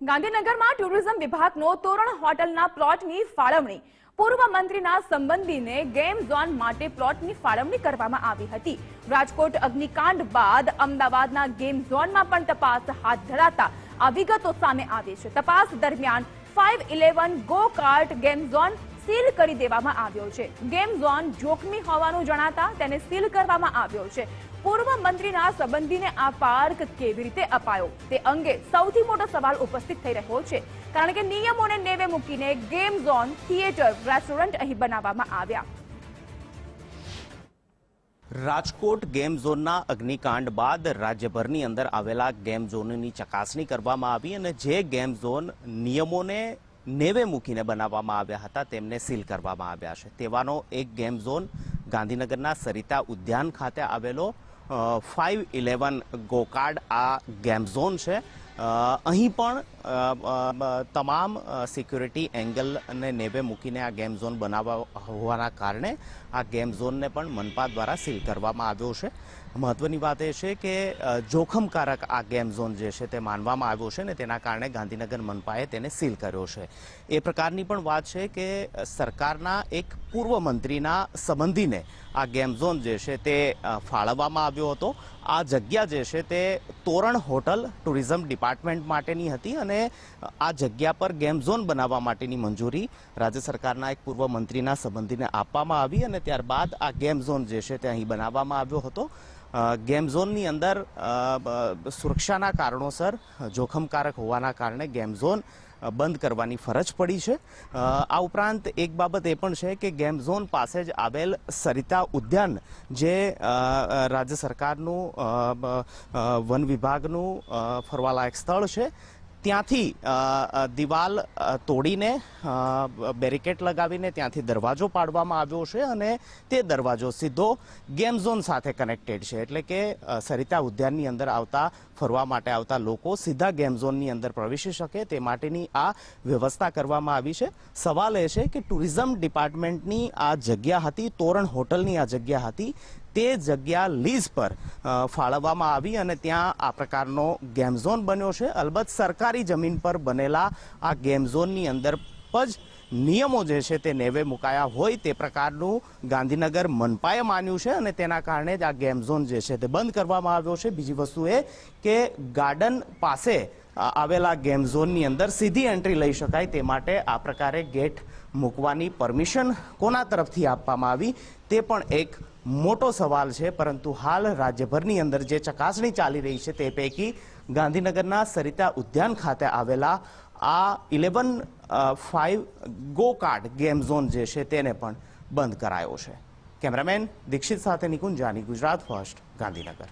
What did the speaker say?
ગાંધીનગરમાં ટુરિઝમ વિભાગનો તોરણ હોટલના પ્લોટની ફાળવણી. પૂર્વ મંત્રીના સંબંધીને ગેમ ઝોન માટે પ્લોટની ફાળવણી કરવામાં આવી હતી. રાજકોટ અગ્નિકાંડ બાદ અમદાવાદના ગેમ ઝોનમાં પણ તપાસ હાથ ધરાતા આ વિગતો સામે આવી છે. તપાસ દરમિયાન five eleven go kart game zone seal કરી દેવામાં આવ્યો છે. ગેમ ઝોન જોખમી હોવાનું જણાતા તેને સીલ કરવામાં આવ્યો છે. પૂર્વ મંત્રીના સંબંધીને આ પાર્ક કેવી રીતે અપાયો? તે અંગે સૌથી મોટો સવાલ ઉપસ્થિત થઈ રહ્યો છે. કારણ કે નિયમોને નેવે મૂકીને ગેમ ઝોન થિયેટર, રેસ્ટોરન્ટ અહીં બનાવવામાં આવ્યા. રાજકોટ ગેમ ઝોનના અગ્નિકાંડ બાદ રાજ્યભરની અંદર આવેલા ગેમ ઝોનની ચકાસણી કરવામાં આવી અને જે ગેમ ઝોન નિયમોને નેવે મૂકીને બનાવવામાં આવ્યા હતા, તેમને સીલ કરવામાં આવ્યા છે. તેવાનો એક ગેમ ઝોન ગાંધીનગરના સરિતા ઉદ્યાન ખાતે આવેલો ફાઇવ ઇલેવન ગોકાર્ડ આ ગેમ ઝોન છે. અહીં પણ તમામ સિક્યુરિટી એંગલને નેવે મૂકીને આ ગેમ ઝોન બનાવવા હોવાના કારણે આ ગેમ ઝોનને પણ મનપા દ્વારા સીલ કરવામાં આવ્યો છે. મહત્વની વાત એ છે કે જોખમકારક આ ગેમ ઝોન જે છે તે માનવામાં આવ્યો છે ને તેના કારણે ગાંધીનગર મનપાએ તેને સીલ કર્યો છે. એ પ્રકારની પણ વાત છે કે સરકારના એક પૂર્વ મંત્રીના સંબંધીને આ ગેમ ઝોન જે છે તે ફાળવવામાં આવ્યો હતો. આ જગ્યા જે છે તે તોરણ હોટલ ટુરિઝમ ડિપાર્ટમેન્ટ માટેની હતી અને આ જગ્યા પર ગેમ ઝોન બનાવવા માટેની મંજૂરી રાજ્ય સરકારના એક પૂર્વ મંત્રીના સંબંધીને આપવામાં આવી અને ત્યારબાદ આ ગેમ ઝોન જે છે તે અહીં બનાવવામાં આવ્યો હતો. ગેમ ઝોનની અંદર સુરક્ષાના કારણોસર, જોખમકારક હોવાના કારણે ગેમ ઝોન બંધ કરવાની ફરજ પડી છે. આ ઉપરાંત એક બાબત એ પણ છે કે ગેમ ઝોન પાસે જ આવેલ સરિતા ઉદ્યાન, જે રાજ્ય સરકારનું વન વિભાગનું ફરવાલાયક સ્થળ છે. ત્યાંથી દિવાલ તોડીને બેરિકેટ લગાવીને ત્યાંથી દરવાજો પાડવામાં આવ્યો છે અને તે દરવાજો સીધો ગેમ ઝોન સાથે કનેક્ટેડ છે. એટલે કે સરિતા ઉદ્યાનની અંદર આવતા, ફરવા માટે આવતા લોકો સીધા ગેમ ઝોનની અંદર પ્રવેશી શકે તે માટેની આ વ્યવસ્થા કરવામાં આવી છે. સવાલ એ છે કે ટુરિઝમ ડિપાર્ટમેન્ટની આ જગ્યા હતી, તોરણ હોટલની આ જગ્યા હતી તે જગ્યા લીઝ પર ફાળવવામાં આવી અને ત્યાં આ પ્રકારનો ગેમ ઝોન બન્યો છે. અલબત્ત સરકારી જમીન પર બનેલા આ ગેમ ઝોનની અંદર જ નિયમો જે છે તે નેવે મુકાયા હોય તે પ્રકારનું ગાંધીનગર મનપાએ માન્યું છે અને તેના કારણે જ આ ગેમ ઝોન જે છે તે બંધ કરવામાં આવ્યો છે. બીજી વસ્તુ એ કે ગાર્ડન પાસે આવેલા ગેમ ઝોનની અંદર સીધી એન્ટ્રી લઈ શકાય તે માટે આ પ્રકારે ગેટ મૂકવાની પરમિશન કોના તરફથી આપવામાં આવી તે પણ એક મોટો સવાલ છે, પરંતુ હાલ રાજ્યભરની અંદર જે ચકાસણી ચાલી રહી છે તે પૈકી ગાંધીનગરના સરિતા ઉદ્યાન ખાતે આવેલા આ eleven five go kart game zone જે છે તેને પણ બંધ કરાયો છે. કેમેરામેન દીક્ષિત સાથે નિકુંજાની, ગુજરાત ફર્સ્ટ, ગાંધીનગર.